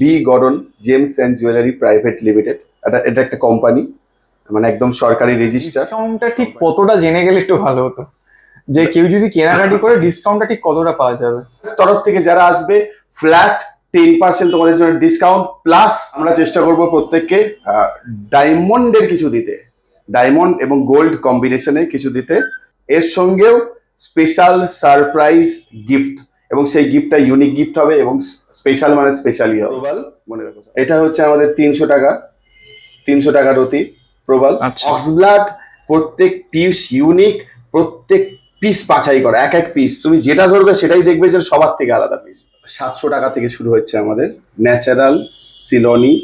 Bi Garan gems and jewellery private limited এটা এটা একটা কোম্পানি মানে একদম সরকারি রেজিস্টার ডিসকাউন্টটা ঠিক কতটা জেনে গেলে একটু ভালো হতো। যে কেউ যদি কেনাকাটি করে ডিসকাউন্টটা ঠিক কতটা পাওয়া যাবে? তরফ থেকে যারা আসবে ফ্ল্যাট টেন পার্সেন্ট তোমাদের জন্য ডিসকাউন্ট প্লাস আমরা চেষ্টা করব প্রত্যেককে ডায়মন্ডের কিছু দিতে। ডায়মন্ড এবং গোল্ড কম্বিনেশনে কিছু দিতে। এর সঙ্গেও স্পেশাল সারপ্রাইজ গিফট এবং সেই গিফটটা ইউনিক গিফট হবে এবং স্পেশাল মানে স্পেশালি হবে। প্রবাল? মনে রাখো এটা হচ্ছে আমাদের তিনশো টাকা তিনশো টাকা রতি প্রবাল। আচ্ছা। অক্সব্লাড প্রত্যেক পিস ইউনিক প্রত্যেক পিস বাছাই করা এক এক পিস তুমি যেটা ধরবে সেটাই দেখবে যে সবার থেকে আলাদা পিস সাতশো টাকা থেকে শুরু হচ্ছে আমাদের ন্যাচারাল সিলনি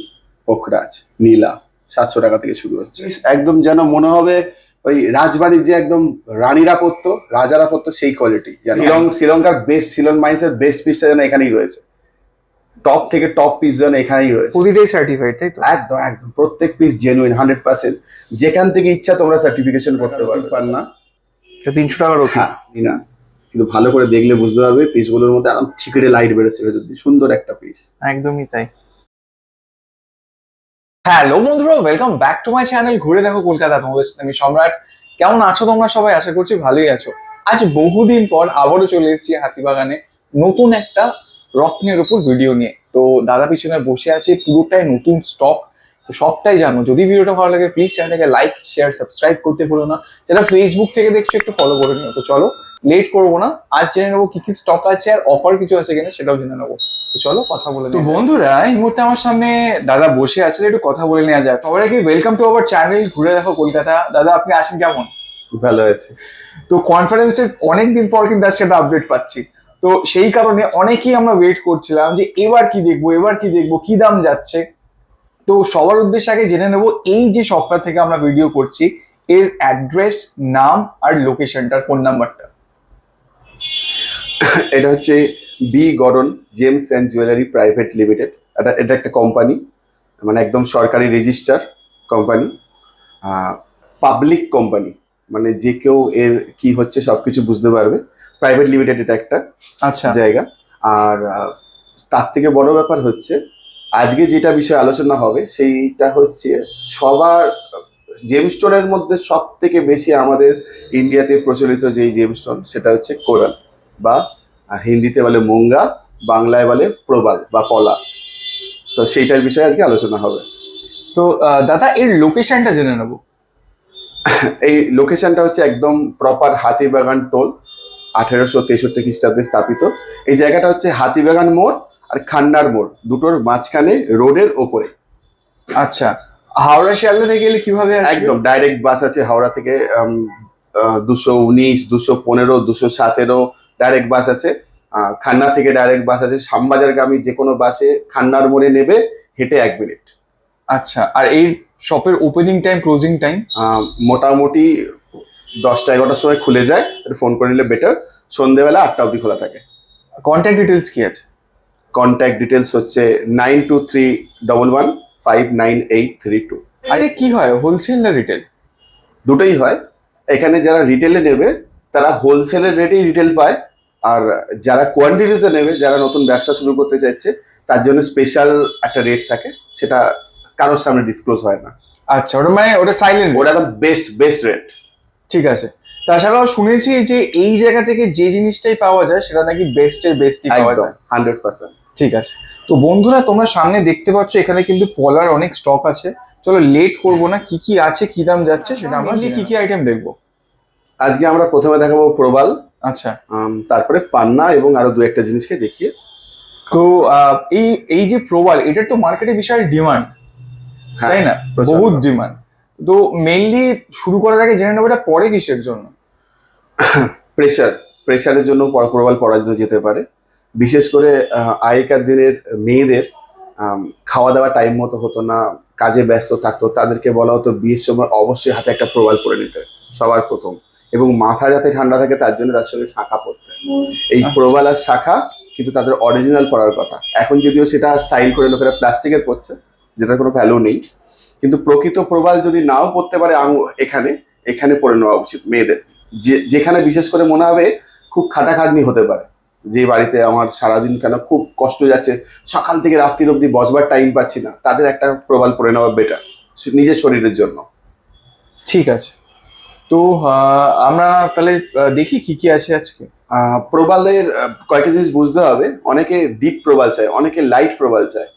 পোখরাজ নীলা। সাতশো টাকা থেকে শুরু হচ্ছে। একদম যেন মনে হবে ওই রাজবাড়ির যে একদম রানীরা পরতো রাজারা পরতো সেই কোয়ালিটি শ্রীলং শ্রীলঙ্কার বেস্ট শ্রীলং মাইন্সের বেস্ট পিসটা যেন এখানেই রয়েছে। টপ থেকে টপ পিস যেন এখানেই রয়েছে। প্রতিটাই সার্টিফাইড তাই তো? একদম একদম। প্রত্যেক পিস জেনুইন হান্ড্রেড পার্সেন্ট যেখান থেকে ইচ্ছা তোমরা সার্টিফিকেশন করতে পারবে। পার না। তিনশো টাকার ওঠা হ্যাঁ না কিন্তু ভালো করে দেখলে বুঝতে পারবে পিসগুলোর মধ্যে একদম ঠিকরে লাইট বেরোচ্ছে ভেতর দিয়ে সুন্দর একটা পিস একদমই তাই। হ্যালো বন্ধুরা welcome back to my channel ঘুরে দেখো কলকাতা, তোমাদের সাথে আমি সম্রাট। কেমন আছো তোমরা সবাই? আশা করছি ভালোই আছো। আজ বহুদিন পর আবারও চলে এসেছি হাতিবাগানে নতুন একটা রত্নের উপর ভিডিও নিয়ে। তো দাদা পিছনে বসে আছে, পুরোটাই নতুন স্টক তো সবটাই জানো। যদি ভিডিওটা ভালো লাগে প্লিজ চ্যানেলটাকে লাইক শেয়ার সাবস্ক্রাইব করতে ভুলো না। যারা ফেসবুক থেকে দেখছ, একটু ফলো করে নিও। তো চলো লেট করব না। আজ জেনে নেব কি কি স্টক আছে আর অফার কিছু আছে কিনা, সেটাও জেনে নেব। তো চলো কথা বলে তো বন্ধুরা এই মুহূর্তে আমার সামনে দাদা বসে আছেন একটু কথা বলে নেওয়া যাক। সবার আগে ওয়েলকাম টু আওয়ার চ্যানেল ঘুরে দেখো কলকাতা। দাদা আপনি আছেন কেমন? ভালো আছে। তো কনফারেন্সের অনেক দিন পর কিন্তু আজকে একটা আপডেট পাচ্ছি। তো সেই কারণে অনেকেই আমরা ওয়েট করছিলাম যে এবার কি দেখব এবার কি দেখব কি দাম যাচ্ছে। তো সবার উদ্দেশ্যে আগে জেনে নেব এই যে সফটওয়্যার থেকে আমরা ভিডিও করছি এর অ্যাড্রেস নাম আর লোকেশনটার ফোন নাম্বারটা এটা হচ্ছে Bi Garan gems and jewellery private limited এটা এটা একটা কোম্পানি মানে একদম সরকারি রেজিস্টার কোম্পানি পাবলিক কোম্পানি মানে যে কেউ এর কি হচ্ছে সবকিছু বুঝতে পারবে। প্রাইভেট লিমিটেড এটা একটা আচ্ছা। জায়গা। আর তার থেকে বড় ব্যাপার হচ্ছে আজকে যেটা বিষয়ে আলোচনা হবে সেইটা হচ্ছে সবার জেমস্টোনের মধ্যে সব থেকে বেশি আমাদের ইন্ডিয়াতে প্রচলিত যেই জেমস্টোন সেটা হচ্ছে কোরাল বা হিন্দিতে বলে মুঙ্গা বাংলায় বলে প্রবাল বা পলা তো সেইটার বিষয়ে আজকে আলোচনা হবে। তো দাদা এর লোকেশনটা জেনে নেব। এই লোকেশনটা হচ্ছে একদম প্রপার হাতিবাগান টোল আঠেরোশো তেষট্টি খ্রিস্টাব্দে স্থাপিত। এই জায়গাটা হচ্ছে হাতিবাগান মোড় আর খান্নার মোড় দুটোর মাঝখানে রোডের ওপরে। আচ্ছা হাওড়া শিয়ালদা থেকে গেলে কীভাবে একদম ডাইরেক্ট বাস আছে হাওড়া থেকে দুশো উনিশ দুশো পনেরো দুশো সতেরো ডাইরেক্ট বাস আছে। খান্না থেকে ডাইরেক্ট বাস আছে। শ্যামবাজারগামী যে কোনো বাসে খান্নার মোড়ে নেবে হেঁটে এক মিনিট আচ্ছা আর এই শপের ওপেনিং টাইম ক্লোজিং টাইম মোটামুটি দশটা এগারোটার সময় খুলে যায়। ফোন করে নিলে বেটার সন্ধেবেলা আটটা অবধি খোলা থাকে। কন্ট্যাক্ট ডিটেলস কি আছে? কন্ট্যাক্ট ডিটেলস হচ্ছে nine two three double one five nine eight three two আরে কি হয়? হোলসেল না রিটেল দুটোই হয়। এখানে যারা রিটেলে নেবে তারা হোলসেলের রেটেই রিটেল পায়। আর যারা কোয়ান্টিটিতে নেবে যারা নতুন ব্যবসা শুরু করতে চাইছে তার জন্য স্পেশাল একটা রেট থাকে। সেটা কারোর সামনে ডিসক্লোজ হয় না। আচ্ছা ওটা মানে ওটা সাইলেন্ট ওটা একদম বেস্ট বেস্ট রেট ঠিক আছে। তাছাড়াও শুনেছি যে এই জায়গা থেকে যে জিনিসটাই পাওয়া যায় সেটা নাকি বেস্টের বেস্টই পাওয়া যায়। হান্ড্রেড পার্সেন্ট ঠিক আছে। তো বন্ধুরা তোমরা সামনে দেখতে পাচ্ছ এখানে কিন্তু পলার অনেক স্টক আছে। চলো লেট করব না কি কি আছে কি দাম যাচ্ছে সেটা আমরা কি কি আইটেম দেখব? আজকে আমরা প্রথমে দেখাবো প্রবাল। আচ্ছা। তারপরে পান্না এবং আরও দু একটা জিনিসকে দেখিয়ে। তো এই এই যে প্রবাল এটার তো মার্কেটে বিশাল ডিমান্ড। হ্যাঁ, তাই না। বহুত ডিমান্ড। তো মেইনলি শুরু করার আগে জেনে নেব এটা পরে কিসের জন্য? প্রেশার প্রেশারের জন্য পর- প্রবাল পড়ার জন্য যেতে পারে। বিশেষ করে আগেকার দিনের মেয়েদের খাওয়া দাওয়া টাইম মতো হতো না কাজে ব্যস্ত থাকতো তাদেরকে বলা হতো বিয়ের সময় অবশ্যই হাতে একটা প্রবাল পরে নিতে সবার প্রথম। এবং মাথা যাতে ঠান্ডা থাকে তার জন্য তার সঙ্গে শাখা পরতে এই আচ্ছা। প্রবাল আর শাখা কিন্তু তাদের অরিজিনাল পড়ার কথা। এখন যদিও সেটা স্টাইল করে লোকেরা প্লাস্টিকের পড়ছে যেটার কোনো ভ্যালু নেই কিন্তু প্রকৃত প্রবাল যদি নাও পড়তে পারে এখানে এখানে পরে নেওয়া উচিত মেয়েদের। যে যেখানে বিশেষ করে মনে হবে খুব খাটাখাটনি হতে পারে। যে বাড়িতে আমার সারাদিন কেন খুব কষ্ট যাচ্ছে সকাল থেকে রাত্রির অবধি বসবার টাইম পাচ্ছি না তাদের একটা প্রবাল পরে নেওয়া বেটার নিজের শরীরের জন্য। ঠিক আছে। তো আমরা তাহলে দেখি কি কি আছে আজকে। প্রবালের কয়েকটা জিনিস বুঝতে হবে। অনেকে ডিপ প্রবাল চায়, অনেকে লাইট প্রবাল চায়।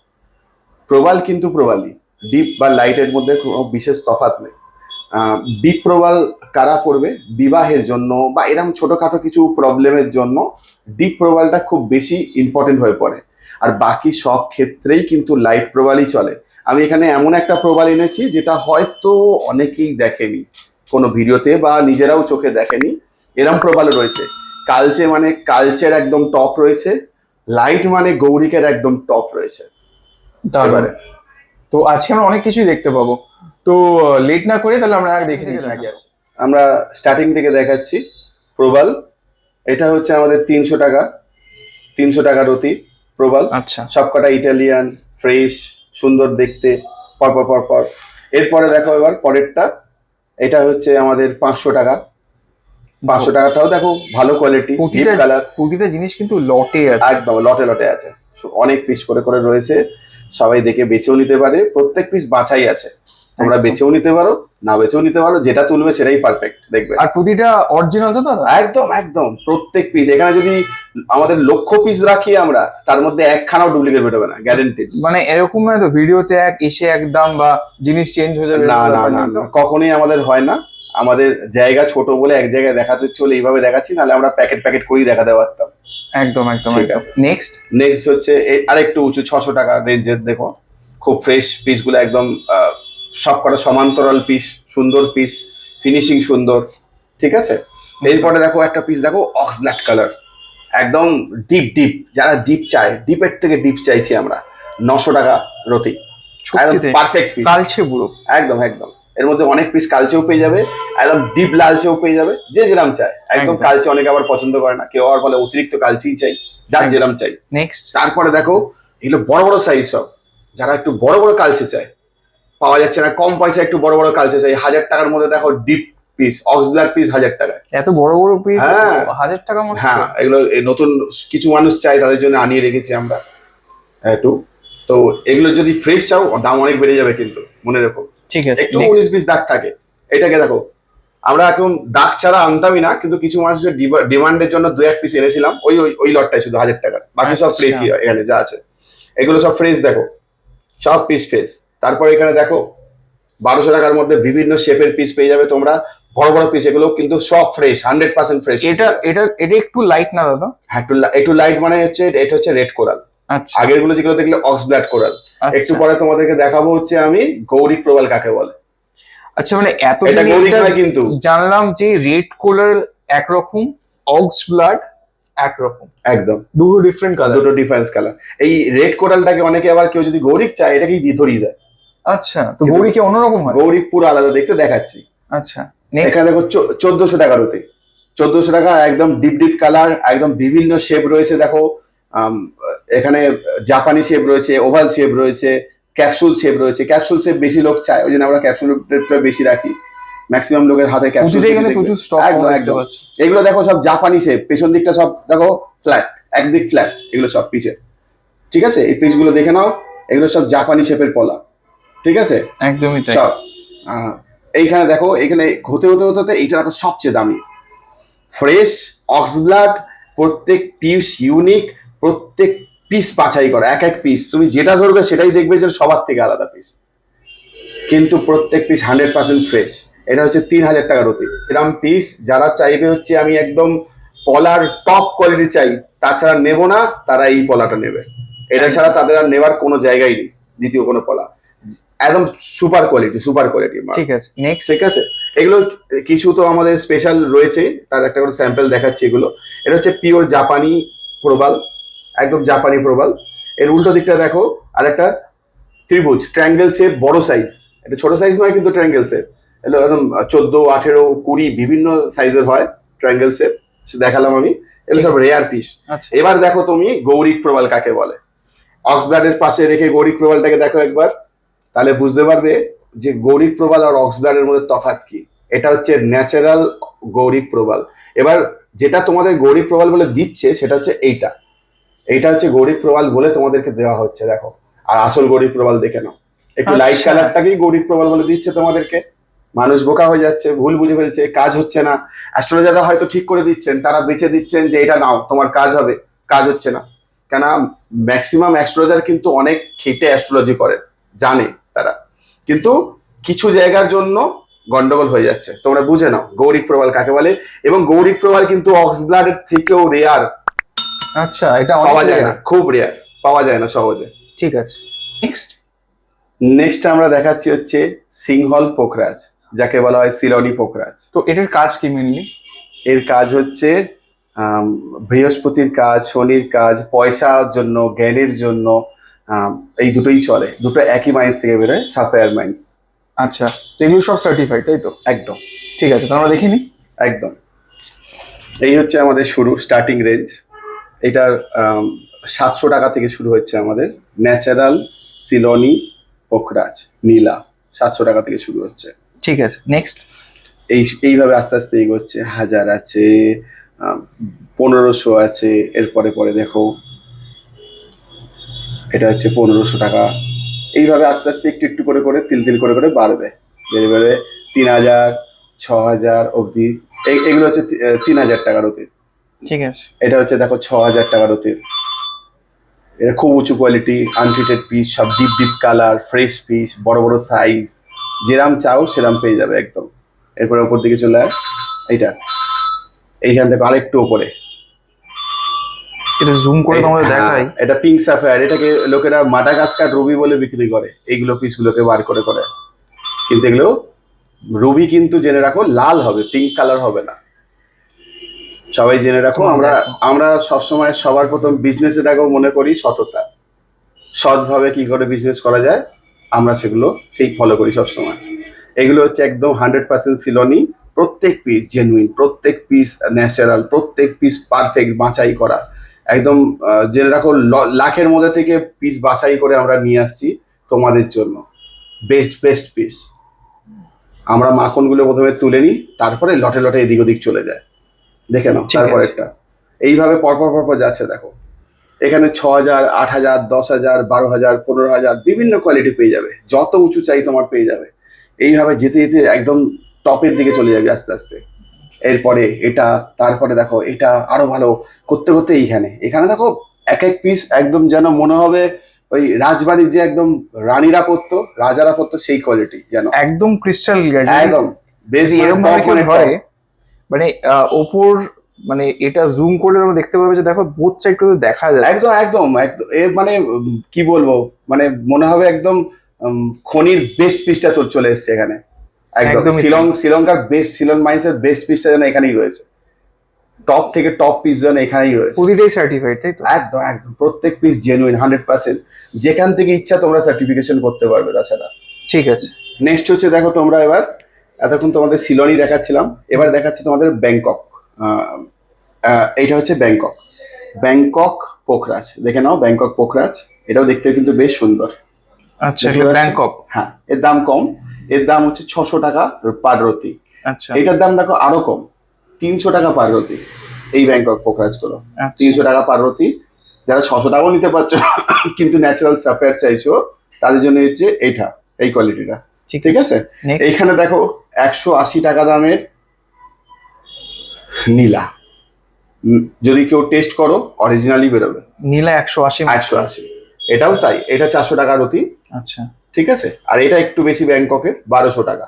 প্রবাল কিন্তু প্রবালই। ডিপ বা লাইটের মধ্যে কোনো বিশেষ তফাৎ নেই। ডিপ প্রবাল কারা পড়বে বিবাহের জন্য বা এরকম ছোটোখাটো কিছু প্রবলেমের জন্য ডিপ প্রবালটা খুব বেশি ইম্পর্টেন্ট হয়ে পড়ে। আর বাকি সব ক্ষেত্রেই কিন্তু লাইট প্রবালই চলে। আমি এখানে এমন একটা প্রবাল এনেছি, যেটা হয়তো অনেকেই দেখেনি। কোনো ভিডিওতে বা নিজেরাও চোখে দেখেনি। এরম প্রবাল রয়েছে। কালচে মানে কালচের একদম টপ রয়েছে। লাইট মানে গৌরিকের একদম টপ রয়েছে। তারপরে তো আজকে আমরা অনেক কিছুই দেখতে পাবো। তো লেট না করে তাহলে আমরা দেখে দেখে আমরা স্টার্টিং থেকে দেখাচ্ছি। প্রবাল এটা হচ্ছে আমাদের তিনশো টাকা। তিনশো টাকার অতি প্রবাল। আচ্ছা। সবকটা ইটালিয়ান ফ্রেশ সুন্দর দেখতে পরপর পরপর। এরপরে দেখো এবার পরেরটা। এটা হচ্ছে আমাদের পাঁচশো টাকা। পাঁচশো টাকাটাও দেখো ভালো কোয়ালিটি প্রতিটা কালার প্রতিটা জিনিস কিন্তু লটে আছে। একদম লটে লটে আছে। অনেক পিস করে করে রয়েছে। সবাই দেখে বেছেও নিতে পারে। প্রত্যেক পিস বাছাই আছে। তোমরা একদম। বেছেও নিতে পারো না বেছেও নিতে পারো যেটা তুলবে সেটাই পারফেক্ট দেখবে। আর প্রতিটা অরিজিনাল তো দাদা একদম একদম প্রত্যেক পিস এখানে যদি আমাদের লক্ষ পিস রাখি আমরা তার মধ্যে একখানাও ডুপ্লিকেট বেরোবে না গ্যারেন্টি মানে এরকম নয় তো ভিডিওতে এক এসে এক দাম বা জিনিস চেঞ্জ হয়ে যাবে না না না নেই কখনোই আমাদের হয় না। আমাদের জায়গা ছোট বলে এক জায়গায় দেখাতে চলে এইভাবে দেখাচ্ছি নাহলে আমরা প্যাকেট প্যাকেট করেই দেখাতে পারতাম। একদম একদম একদম। নেক্সট নেক্সট হচ্ছে আরেকটু উঁচু ছশো টাকা রেঞ্জের দেখো। খুব ফ্রেশ পিসগুলো একদম আহ, সবকটা সমান্তরাল পিস সুন্দর পিস ফিনিশিং সুন্দর ঠিক আছে? এরপরে দেখো একটা পিস দেখো অক্স ব্ল্যাক কালার একদম ডিপ ডিপ যারা ডিপ চায় ডিপের থেকে ডিপ চাইছি আমরা। নশো টাকা রতি। একদম পারফেক্ট পিস কালছে পুরো। একদম একদম। এর মধ্যে অনেক পিস কালচেও পেয়ে যাবে একদম ডিপ লালচেও পেয়ে যাবে যে যেরাম চায়। একদম। কালচে অনেকে আবার পছন্দ করে না। কেউ আবার বলে অতিরিক্ত কালচেই চাই যার। যেরাম চাই। নেক্সট তারপরে দেখো এগুলো বড় বড় সাইজ সব। যারা একটু বড় বড় কালচে চায় পাওয়া যাচ্ছে না। কম পয়সা একটু বড় বড় কালচে চাই হাজার টাকার মধ্যে দেখো deep piece ox blood piece হাজার টাকায়। এত বড় বড় পিস হ্যাঁ। হাজার টাকা হ্যাঁ এগুলো নতুন কিছু মানুষ চাই তাদের জন্য আনিয়ে রেখেছি আমরা। একটু। তো এগুলো যদি ফ্রেশ চাও দাম অনেক বেড়ে যাবে কিন্তু মনে রেখো। ঠিক আছে একটু উনিশ পিস দাগ থাকে। এটাকে দেখো আমরা এখন দাগ ছাড়া আনতামই না কিন্তু কিছু মানুষের ডিমান্ডের জন্য দু এক পিস এনেছিলাম ওই ওই ওই লটটাই শুধু হাজার টাকার। বাকি সব আচ্ছা। ফ্রেশই এখানে যা আছে। এগুলো সব ফ্রেশ দেখো। সব পিস ফ্রেশ তারপর এখানে দেখো বারোশো টাকার মধ্যে বিভিন্ন শেপের পিস পেয়ে যাবে তোমরা। বড় বড় পিস এগুলো কিন্তু সব ফ্রেশ হান্ড্রেড পার্সেন্ট ফ্রেশ এটা এটা এটা একটু লাইট না দাদা? একটু লা- একটু লাইট মানে হচ্ছে এটা হচ্ছে রেড কোরাল আচ্ছা। আগেরগুলো যেগুলো দেখলে অক্স ব্লাড কোরাল একটু। পরে তোমাদেরকে দেখাবো হচ্ছে আমি গৌরী প্রবাল কাকে বলে। আচ্ছা মানে এত এটা গৌরিক নয় কিন্তু। জানলাম যে রেড কালার একরকম অক্স ব্লাড একরকম। একদম। দুটো ডিফারেন্ট কালার দুটো ডিফারেন্স কালার এই রেড কোরালটাকে অনেকে আবার কেউ যদি গৌরিক চায় এটাকেই দিয়ে ধরিয়ে দেয়। আচ্ছা তো গৌরী কি অন্যরকম হয়? গৌরিক পুরো আলাদা দেখতে দেখাচ্ছি। আচ্ছা এখানে দেখো চোদ্দশো টাকার হতে চোদ্দশো টাকা একদম ডিপ ডিপ কালার একদম বিভিন্ন শেপ রয়েছে দেখো এখানে জাপানি শেপ রয়েছে ওভাল শেপ রয়েছে ক্যাপসুল শেপ রয়েছে। ক্যাপসুল শেপ বেশি লোক চায় ওই জন্য আমরা ক্যাপসুল বেশি রাখি। ম্যাক্সিমাম লোকের হাতে ক্যাপসুল একদম, একদম। এগুলো দেখো সব জাপানি শেপ পেছন দিকটা সব দেখো ফ্ল্যাট একদিক ফ্ল্যাট এগুলো সব পিসের ঠিক আছে? এই পিসগুলো দেখে নাও এগুলো সব জাপানি শেপের পলা ঠিক আছে? একদমই তাই। এইখানে দেখো এখানে হতে হতে হতে হতে এইটা দেখো সবচেয়ে দামি। ফ্রেশ অক্স ব্লাড প্রত্যেক পিস ইউনিক প্রত্যেক পিস বাছাই করা এক এক পিস তুমি যেটা ধরবে সেটাই দেখবে যে সবার থেকে আলাদা পিস কিন্তু প্রত্যেক পিস হান্ড্রেড পার্সেন্ট ফ্রেশ এটা হচ্ছে তিন হাজার টাকার অতি এরকম পিস যারা চাইবে হচ্ছে আমি একদম পলার টপ কোয়ালিটি চাই তাছাড়া নেব না তারা এই পলাটা নেবে। এটা ছাড়া তাদের আর নেওয়ার কোনো জায়গাই নেই দ্বিতীয় কোনো পলা। একদম সুপার কোয়ালিটি সুপার কোয়ালিটি ঠিক আছে নেক্সট ঠিক আছে? এগুলো কিছু তো আমাদের স্পেশাল রয়েছে তার একটা করে স্যাম্পল দেখাচ্ছি এগুলো। এটা হচ্ছে পিওর জাপানি প্রবাল একদম জাপানি প্রবাল। এর উল্টো দিকটা দেখো আর একটা ত্রিভুজ ট্রায়াঙ্গেল শেপ বড় সাইজ এটা ছোট সাইজ নয় কিন্তু ট্রায়াঙ্গেল শেপ এগুলো একদম চোদ্দ আঠেরো কুড়ি বিভিন্ন সাইজের হয় ট্রায়াঙ্গেল শেপ দেখালাম আমি। এগুলো সব রেয়ার পিস আচ্ছা। এবার দেখো তুমি গৌরিক প্রবাল কাকে বলে। অক্সব্লাডের পাশে রেখে গৌরিক প্রবালটাকে দেখো একবার। তাহলে বুঝতে পারবে যে গৌরিক প্রবাল আর অক্সব্লাডের মধ্যে তফাৎ কি। এটা হচ্ছে ন্যাচারাল গৌরিক প্রবাল। এবার যেটা তোমাদের গৌরিক প্রবাল বলে দিচ্ছে সেটা হচ্ছে এইটা। এইটা হচ্ছে গৌরিক প্রবাল বলে তোমাদেরকে দেওয়া হচ্ছে দেখো। আর আসল গৌরিক প্রবাল দেখে নাও। একটু লাইট আচ্ছা। কালারটাকেই গৌরিক প্রবাল বলে দিচ্ছে তোমাদেরকে। মানুষ বোকা হয়ে যাচ্ছে ভুল বুঝে ফেলছে কাজ হচ্ছে না। অ্যাস্ট্রোলজাররা হয়তো ঠিক করে দিচ্ছেন তারা বেছে দিচ্ছেন যে এটা নাও তোমার কাজ হবে কাজ হচ্ছে না। কেন ম্যাক্সিমাম অ্যাস্ট্রোলজার কিন্তু অনেক খেটে অ্যাস্ট্রোলজি করেন জানে। তারা। কিন্তু কিছু জায়গার জন্য গন্ডগোল হয়ে যাচ্ছে। তোমরা বুঝে নাও গৌরিক প্রবাল কাকে বলে এবং গৌরিক প্রবাল কিন্তু অক্স ব্লাডের থেকেও রেয়ার আচ্ছা এটা পাওয়া যায় না খুব রেয়ার পাওয়া যায় না সহজে। ঠিক আছে। নেক্সট নেক্সট আমরা দেখাচ্ছি হচ্ছে সিংহল পোখরাজ যাকে বলা হয় সিলনি পোখরাজ। তো এটার কাজ কি মেনলি এর কাজ হচ্ছে বৃহস্পতির কাজ শনির কাজ পয়সার জন্য জ্ঞানের জন্য এই দুটোই চলে। দুটো একই মাইন্স থেকে বেরোয় সাফায়ার মাইন্স আচ্ছা এগুলো সব সার্টিফাইড তাই তো? একদম। ঠিক আছে তো আমরা দেখিনি একদম। এই হচ্ছে আমাদের শুরু স্টার্টিং রেঞ্জ এটার সাতশো টাকা থেকে শুরু হচ্ছে আমাদের ন্যাচারাল সিলনি পোখরাজ নীলা সাতশো টাকা থেকে শুরু হচ্ছে। ঠিক আছে নেক্সট এই এইভাবে আস্তে আস্তে এগোচ্ছে। হাজার আছে পনেরোশো আছে এরপরে পরে দেখো এটা হচ্ছে পনেরোশো টাকা। এইভাবে আস্তে আস্তে একটু একটু করে করে তিল তিল করে করে বাড়বে। বেড়ে বেড়ে তিন হাজার ছ হাজার অবধি। এগুলো হচ্ছে তিন হাজার টাকার অতীত ঠিক আছে। এটা হচ্ছে দেখো ছ হাজার টাকার অতীত এটা খুব উঁচু কোয়ালিটি আনট্রিটেড পিস সব deep deep colour fresh piece বড় বড় সাইজ যেরাম চাও সেরাম পেয়ে যাবে একদম। এরপরে ওপর দিকে চলে আয়। এইটা। এইখান থেকে আরেকটু ওপরে এটা জুম করে তোমাদের হ্যাঁ, দেখাই। এটা পিঙ্ক সাফায়ার এটাকে লোকেরা মাডাগাস্কার রুবি বলে বিক্রি করে। এইগুলো পিসগুলোকে বার করে করে। কিন্তু এগুলো রুবি কিন্তু জেনে রাখো লাল হবে পিঙ্ক কালার হবে না। সবাই জেনে রাখো আমরা আমরা সবসময় সবার প্রথম বিজনেসের আগেও মনে করি সততা। সৎভাবে কি করে বিজনেস করা যায় আমরা সেগুলো সেই ফলো করি সবসময়। এগুলো হচ্ছে একদম হান্ড্রেড পার্সেন্ট সিলনি প্রত্যেক পিস জেনুইন প্রত্যেক পিস ন্যাচারাল প্রত্যেক পিস পারফেক্ট বাছাই করা। একদম জেনে রাখো লাখের মধ্যে থেকে পিস বাছাই করে আমরা নিয়ে আসছি তোমাদের জন্য। বেস্ট বেস্ট পিস আমরা মাখনগুলো প্রথমে তুলে নিই তারপরে লটে লটে এদিক ওদিক চলে যায়। দেখে নাও। তারপরেরটা। এইভাবে পরপর পরপর যাচ্ছে দেখো। এখানে ছ হাজার আট হাজার দশ হাজার বারো হাজার পনেরো হাজার বিভিন্ন কোয়ালিটি পেয়ে যাবে। যত উঁচু চাই তোমার পেয়ে যাবে। এইভাবে যেতে যেতে একদম টপের দিকে চলে যাবে আস্তে আস্তে। এরপরে এটা তারপরে দেখো এটা আরও ভালো। করতে করতে এইখানে। এখানে দেখো এক এক পিস একদম যেন মনে হবে ওই রাজবাড়ির যে একদম রানীরা পরতো রাজারা করতো সেই কোয়ালিটি যেন। একদম ক্রিস্টাল ক্লিয়ার একদম। বেশ এরকম ধরে মানে ওপর মানে এটা জুম করলে তোমরা দেখতে পাবে যে দেখো বোথ সাইড করে দেখা যায় একদম একদম একদম। মানে কি বলব? মানে মনে হবে একদম খনির বেস্ট পিসটা তোর চলে এসছে এখানে। একদম শিলং শ্রীলঙ্কার বেস্ট শিলং মাইন্সের বেস্ট পিসটা যেন এখানেই রয়েছে। টপ থেকে টপ পিস যেন এখানেই রয়েছে। প্রতিটাই সার্টিফাইড তাই তো? একদম একদম। প্রত্যেক পিস জেনুইন হান্ড্রেড পার্সেন্ট যেখান থেকে ইচ্ছা তোমরা সার্টিফিকেশন করতে পারবে তাছাড়া। ঠিক আছে। নেক্সট হচ্ছে দেখো তোমরা এবার এতক্ষণ তোমাদের সিলনি দেখাচ্ছিলাম। এবার দেখাচ্ছি তোমাদের ব্যাংকক। এইটা হচ্ছে ব্যাংকক। ব্যাংকক পোখরাজ। দেখে নাও ব্যাংকক পোখরাজ। এটাও দেখতে কিন্তু বেশ সুন্দর। আচ্ছা? ব্যাংকক। হ্যাঁ এর দাম কম। এর দাম হচ্ছে ছশো টাকা পার রতি আচ্ছা। এটার দাম দেখো আরও কম তিনশো টাকা পার রতি এই ব্যাংকক পোখরাজগুলো আচ্ছা। তিনশো টাকা পার রতি যারা ছশো টাকাও নিতে পারছ কিন্তু ন্যাচারাল সাফেয়ার চাইছো তাদের জন্য হচ্ছে এইটা এই কোয়ালিটিটা ঠিক আছে. এইখানে দেখো একশো আশি টাকা দামের নীলা। যদি কেউ টেস্ট করো অরিজিনালি বেরোবে। নীলা একশো আশি একশো আশি। এটাও তাই এটা চারশো টাকার অতি আচ্ছা। ঠিক আছে? আর এটা একটু বেশি ব্যাংককের বারোশো টাকা।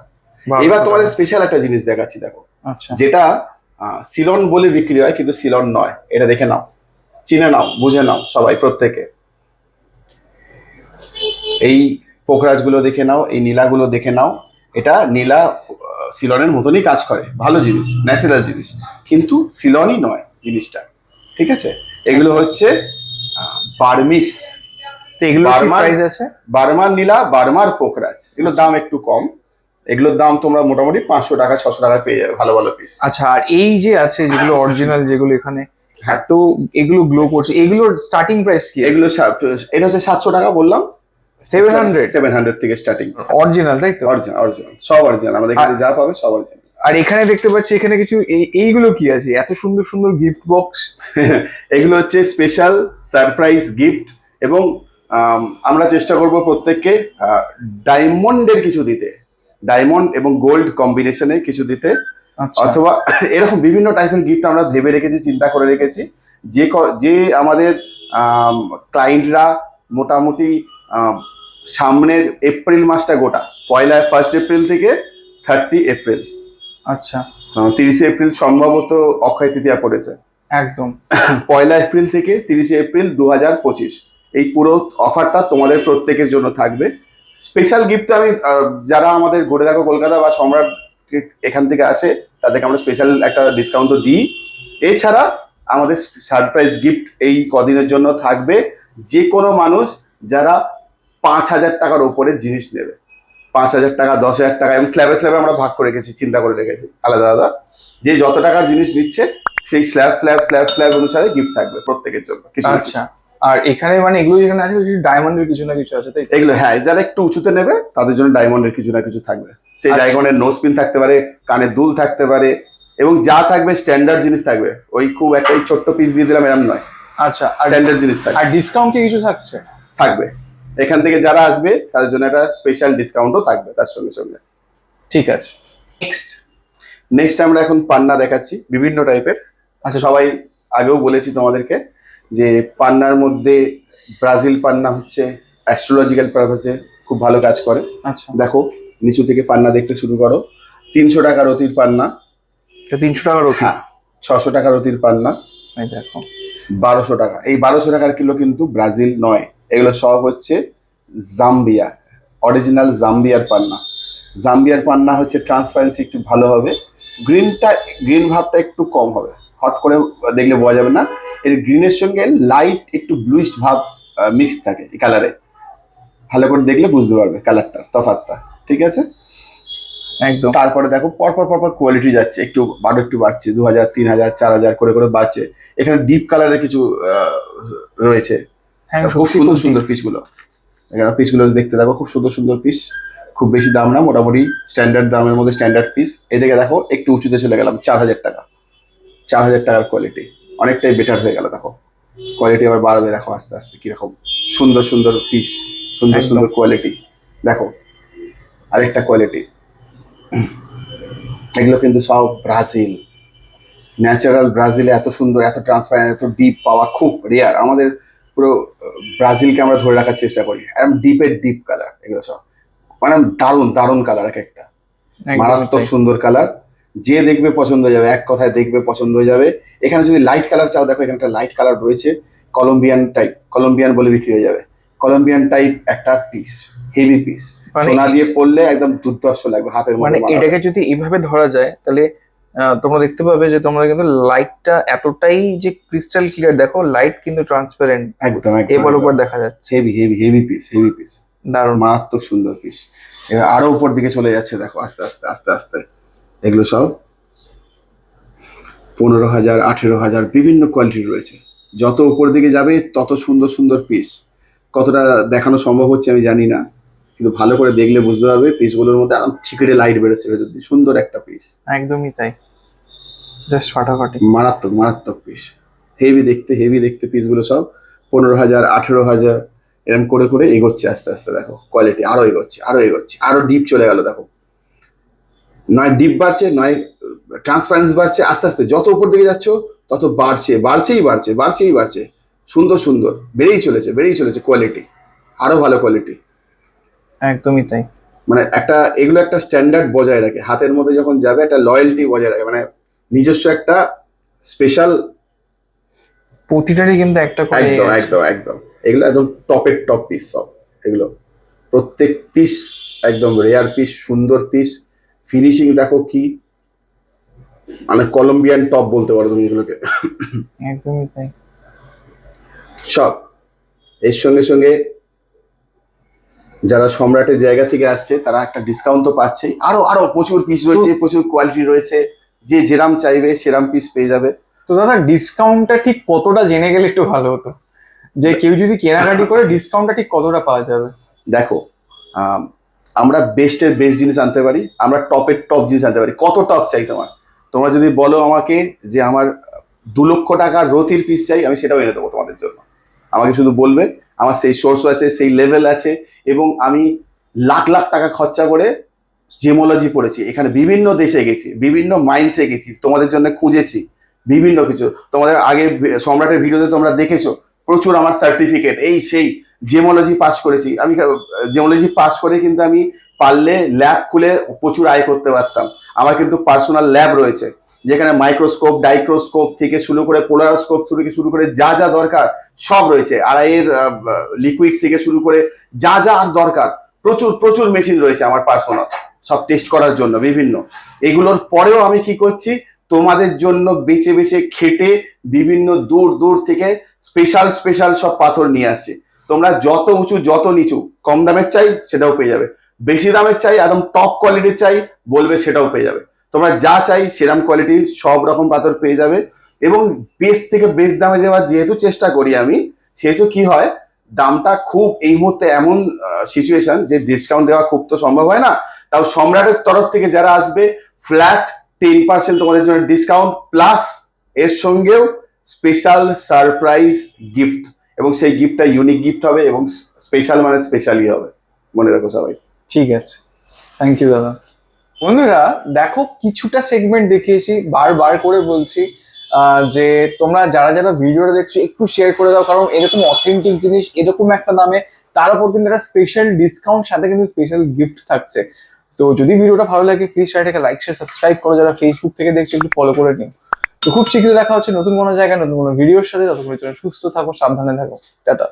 এবার তোমাদের স্পেশাল একটা জিনিস দেখাচ্ছি দেখো। আচ্ছা। যেটা সিলন বলে বিক্রি হয় কিন্তু সিলন নয়। এটা দেখে নাও। চিনে নাও বুঝে নাও সবাই প্রত্যেকে। এই পোখরাজগুলো দেখে নাও এই নীলাগুলো দেখে নাও। এটা নীলা সিলনের মতনই কাজ করে। ভালো জিনিস ন্যাচারাল জিনিস। কিন্তু সিলনই নয় জিনিসটা। ঠিক আছে? এগুলো হচ্ছে বার্মিস এগুলো বার্মার- প্রাইস আছে? বার্মার নীলা বার্মার পোখরাজ এগুলোর দাম একটু কম। এগুলোর দাম তোমরা মোটামুটি পাঁচশো টাকা ছশো টাকা পেয়ে যাবে ভালো ভালো পিস আচ্ছা আর এই যে আছে যেগুলো অরিজিনাল যেগুলো এখানে হ্যাঁ। তো এগুলো গ্লো করছে। এগুলোর স্টার্টিং প্রাইস কি এগুলো এটা হচ্ছে সাতশো টাকা বললাম। সেভেন হান্ড্রেড সেভেন হান্ড্রেড থেকে স্টার্টিং অরিজিনাল তাই তো? অরিজিনাল অরিজিনাল সব অরিজিনাল আমাদের এখানে যা পাবে সব অরিজিনাল আর এখানে দেখতে পাচ্ছি এখানে কিছু এই- এইগুলো কি আছে? এত সুন্দর সুন্দর গিফট বক্স এগুলো হচ্ছে স্পেশাল সারপ্রাইজ গিফট এবং আমরা চেষ্টা করব প্রত্যেককে ডায়মন্ডের কিছু দিতে। ডায়মন্ড এবং গোল্ড কম্বিনেশনে কিছু দিতে। আচ্ছা। অথবা এরকম বিভিন্ন টাইপের গিফট আমরা ভেবে রেখেছি চিন্তা করে রেখেছি। যে যে আমাদের ক্লায়েন্টরা মোটামুটি সামনের এপ্রিল মাসটা গোটা পয়লা ফার্স্ট এপ্রিল থেকে থার্টি এপ্রিল। আচ্ছা। তিরিশে এপ্রিল সম্ভবত অক্ষয় তৃতীয়া পড়েছে। একদম। পয়লা এপ্রিল থেকে তিরিশে এপ্রিল দু হাজার পঁচিশ। এই পুরো অফারটা তোমাদের প্রত্যেকের জন্য থাকবে। স্পেশাল গিফট আমি যারা আমাদের ঘুরে দেখো কলকাতা বা সম্রাট এখান থেকে আসে, তাদেরকে আমরা স্পেশাল একটা ডিসকাউন্ট তো দিই। এছাড়া আমাদের সারপ্রাইজ গিফট এই কদিনের জন্য থাকবে যে কোনো মানুষ যারা পাঁচ হাজার টাকার ওপরে জিনিস নেবে। পাঁচ হাজার টাকা, দশ হাজার টাকা এবং স্ল্যাবে স্ল্যাবে আমরা ভাগ করে রেখেছি, চিন্তা করে রেখেছি, আলাদা আলাদা। যে যত টাকার জিনিস নিচ্ছে, সেই স্ল্যাব স্ল্যাব স্ল্যাব স্ল্যাব অনুসারে গিফট থাকবে প্রত্যেকের জন্য। আচ্ছা। আর এখানে মানে এগুলো যেখানে আছে ডায়মন্ডের কিছু না কিছু আছে তাই এগুলো হ্যাঁ যারা একটু উঁচুতে নেবে তাদের জন্য ডায়মন্ডের কিছু না কিছু থাকবে। সেই। ডায়মন্ডের নোজ পিন থাকতে পারে কানের দুল থাকতে পারে এবং যা থাকবে স্ট্যান্ডার্ড জিনিস থাকবে। ওই খুব একটা এই ছোট্ট পিস দিয়ে দিলাম এরম নয়। আচ্ছা আর স্ট্যান্ডার্ড জিনিস থাকবে। আর ডিসকাউন্ট কি কিছু থাকছে? থাকবে। এখান থেকে যারা আসবে তাদের জন্য একটা স্পেশাল ডিসকাউন্টও থাকবে তার সঙ্গে সঙ্গে। ঠিক আছে। নেক্সট নেক্সট আমরা এখন পান্না দেখাচ্ছি বিভিন্ন টাইপের আচ্ছা। সবাই আগেও বলেছি তোমাদেরকে যে পান্নার মধ্যে ব্রাজিল পান্না হচ্ছে অ্যাস্ট্রোলজিক্যাল পারপাসে খুব ভালো কাজ করে। আচ্ছা। দেখো নিচু থেকে পান্না দেখতে শুরু করো। তিনশো টাকার অতির পান্না। তিনশো টাকার ওঠা হ্যাঁ ছশো টাকার অতির পান্না। দেখো। বারোশো টাকা। এই বারোশো টাকার কিলো কিন্তু ব্রাজিল নয়। এগুলো সব হচ্ছে জাম্বিয়া অরিজিনাল জাম্বিয়ার পান্না। জাম্বিয়ার পান্না হচ্ছে ট্রান্সপারেন্সি একটু ভালো হবে। গ্রিনটা গ্রিন ভাবটা একটু কম হবে। হট করে দেখলে বোঝা যাবে না। এর গ্রিনের সঙ্গে লাইট একটু ব্লুইশ ভাব মিক্স থাকে এই কালারে ভালো করে দেখলে বুঝতে পারবে কালারটা তফাতটা ঠিক আছে? একদম। তারপরে দেখো পরপর পরপর কোয়ালিটি যাচ্ছে একটু আরও একটু বাড়ছে দু হাজার তিন হাজার চার হাজার করে করে বাড়ছে। এখানে ডিপ কালারের কিছু রয়েছে। হ্যাঁ খুব সুন্দর সুন্দর পিসগুলো এখানে পিসগুলো দেখতে দেখো খুব সুন্দর সুন্দর পিস খুব বেশি দাম না মোটামুটি স্ট্যান্ডার্ড দামের মধ্যে স্ট্যান্ডার্ড পিস এদিকে দেখো একটু উঁচুতে চলে গেলাম চার হাজার টাকা। চার হাজার টাকার কোয়ালিটি অনেকটাই বেটার হয়ে গেল দেখো। কোয়ালিটি আবার বাড়বে দেখো আস্তে আস্তে কীরকম। সুন্দর সুন্দর পিস সুন্দর সুন্দর কোয়ালিটি দেখো আরেকটা কোয়ালিটি এগুলো কিন্তু সব ব্রাজিল। ন্যাচারাল ব্রাজিলে এত সুন্দর এত ট্রান্সপারেন্ট এত ডিপ পাওয়া খুব রেয়ার আমাদের পুরো ব্রাজিলকে আমরা ধরে রাখার চেষ্টা করি। একদম ডিপের ডিপ কালার এগুলো সব। মানে দারুণ দারুণ কালার এক একটা। মারাত্মক সুন্দর কালার যে দেখবে পছন্দ হয়ে যাবে এক কথায় দেখবে পছন্দ হয়ে যাবে। এখানে যদি লাইট কালার চাও দেখো এখানে একটা লাইট কালার রয়েছে কলম্বিয়ান টাইপ কলম্বিয়ান বলে বিক্রি হয়ে যাবে। কলম্বিয়ান টাইপ একটা পিস হেভি পিস সোনা দিয়ে পড়লে একদম দুর্দর্শ লাগবে হাতের মানে এটাকে যদি এইভাবে ধরা যায় তাহলে তোমরা দেখতে পাবে যে তোমরা কিন্তু লাইটটা এতটাই যে ক্রিস্টাল ক্লিয়ার দেখো লাইট কিন্তু ট্রান্সপারেন্ট একদম এবার উপর দেখা যাচ্ছে। Heavy heavy heavy piece heavy piece দারুণ। মারাত্মক সুন্দর পিস এবার আরও উপর দিকে চলে যাচ্ছে দেখো আস্তে আস্তে আস্তে আস্তে। এগুলো সব পনেরো হাজার আঠেরো হাজার বিভিন্ন কোয়ালিটির রয়েছে। যত উপর দিকে যাবে তত সুন্দর সুন্দর পিস কতটা দেখানো সম্ভব হচ্ছে আমি জানি না কিন্তু ভালো করে দেখলে বুঝতে পারবে পিসগুলোর মধ্যে ঠিকরে লাইট বেরোচ্ছে ভেতর দিয়ে সুন্দর একটা পিস একদমই তাই। জাস্ট ফাটাফাটি। মারাত্মক মারাত্মক পিস হেভি দেখতে হেভি দেখতে পিসগুলো সব পনেরো হাজার আঠেরো হাজার এরকম করে করে এগোচ্ছে আস্তে আস্তে দেখো। কোয়ালিটি আরও এগোচ্ছে আরও এগোচ্ছে আরও ডিপ চলে গেল দেখো। নয় ডিপ বাড়ছে নয় ট্রান্সপারেন্স বাড়ছে আস্তে আস্তে যত উপর দিকে যাচ্ছ তত বাড়ছে বাড়ছেই বাড়ছে বাড়ছেই বাড়ছে। সুন্দর সুন্দর বেড়েই চলেছে বেড়েই চলেছে কোয়ালিটি আরও ভালো কোয়ালিটি একদমই তাই। মানে একটা এগুলো একটা স্ট্যান্ডার্ড বজায় রাখে। হাতের মধ্যে যখন যাবে একটা লয়্যালটি বজায় রাখে। মানে নিজস্ব একটা স্পেশাল প্রতিটারই কিন্তু একটা করে একদম একদম একদম। এগুলো একদম টপের টপ পিস সব এগুলো। প্রত্যেক পিস একদম রেয়ার পিস সুন্দর পিস ফিনিশিং দেখো কি? মানে কলম্বিয়ান টপ বলতে পারো তুমি এগুলোকে। একদমই তাই। সব। এর সঙ্গে সঙ্গে যারা সম্রাটের জায়গা থেকে আসছে তারা একটা ডিসকাউন্ট তো পাচ্ছেই। আরও আরও প্রচুর পিস রয়েছে প্রচুর কোয়ালিটি রয়েছে। যে যেরাম চাইবে সেরাম পিস পেয়ে যাবে। তো দাদা ডিসকাউন্টটা ঠিক কতটা জেনে গেলে একটু ভালো হতো? যে কেউ যদি কেনাকাটি করে ডিসকাউন্টটা ঠিক কতটা পাওয়া যাবে? দেখো আমরা বেস্টের বেস্ট জিনিস আনতে পারি, আমরা টপের টপ জিনিস আনতে পারি। কত টপ চাই তোমার? তোমরা যদি বলো আমাকে যে আমার দু লক্ষ টাকার রতির পিস চাই, আমি সেটাও এনে দেবো তোমাদের জন্য। আমাকে শুধু বলবে, আমার সেই সোর্স আছে, সেই লেভেল আছে, এবং আমি লাখ লাখ টাকা খরচা করে জেমোলজি পড়েছি। এখানে বিভিন্ন দেশে গেছি, বিভিন্ন মাইন্ডসে গেছি, তোমাদের জন্য খুঁজেছি, বিভিন্ন কিছু। তোমাদের আগে সম্রাটের ভিডিওতে তোমরা দেখেছ, প্রচুর আমার সার্টিফিকেট এই সেই। জেমোলজি পাস করেছি। আমি জেমোলজি পাস করে কিন্তু আমি পারলে ল্যাব খুলে প্রচুর আয় করতে পারতাম। আমার কিন্তু পার্সোনাল ল্যাব রয়েছে, যেখানে মাইক্রোস্কোপ ডাইক্রোস্কোপ থেকে শুরু করে পোলারোস্কোপ থেকে শুরু করে যা যা দরকার সব রয়েছে। আড়াইয়ের লিকুইড থেকে শুরু করে যা যা আর দরকার, প্রচুর প্রচুর মেশিন রয়েছে আমার পার্সোনাল সব টেস্ট করার জন্য বিভিন্ন। এগুলোর পরেও আমি কি করছি, তোমাদের জন্য বেছে বেছে খেটে বিভিন্ন দূর দূর থেকে স্পেশাল স্পেশাল সব পাথর নিয়ে আসছি। তোমরা যত উঁচু, যত নিচু, কম দামের চাই সেটাও পেয়ে যাবে। বেশি দামের চাই, একদম টপ কোয়ালিটির চাই বলবে সেটাও পেয়ে যাবে। তোমরা যা চাই সেরাম কোয়ালিটি সব রকম পাথর পেয়ে যাবে এবং বেশ থেকে বেশ দামে দেওয়ার যেহেতু চেষ্টা করি আমি, সেহেতু কি হয়, দামটা খুব এই মুহূর্তে এমন সিচুয়েশন যে ডিসকাউন্ট দেওয়া খুব তো সম্ভব হয় না। তাও সম্রাটের তরফ থেকে যারা আসবে ফ্ল্যাট টেন পার্সেন্ট তোমাদের জন্য ডিসকাউন্ট প্লাস এর সঙ্গেও স্পেশাল সারপ্রাইজ গিফট এবং সেই গিফটটা ইউনিক গিফট হবে এবং স্পেশাল মানে স্পেশালই হবে। মনে রাখো সবাই। ঠিক আছে। থ্যাংক ইউ দাদা। বন্ধুরা, দেখো কিছুটা সেগমেন্ট দেখিয়েছি, বারবার করে বলছি যে তোমরা যারা যারা ভিডিওটা দেখছ, একটু শেয়ার করে দাও, কারণ এরকম অথেন্টিক জিনিস, এরকম একটা দামে তার উপর কিন্তু একটা স্পেশাল ডিসকাউন্ট সাথে কিন্তু স্পেশাল গিফট থাকছে। তো যদি ভিডিওটা ভালো লাগে প্লিজ চ্যানেলটাকে লাইক শেয়ার সাবস্ক্রাইব করো। যারা ফেসবুক থেকে দেখছ, একটু ফলো করে নিও। তো খুব শীঘ্রই দেখা হচ্ছে নতুন কোনো জায়গায়, নতুন কোনো ভিডিওর সাথে। ততক্ষণের জন্য সুস্থ থাকো, সাবধানে থাকো। টাটা।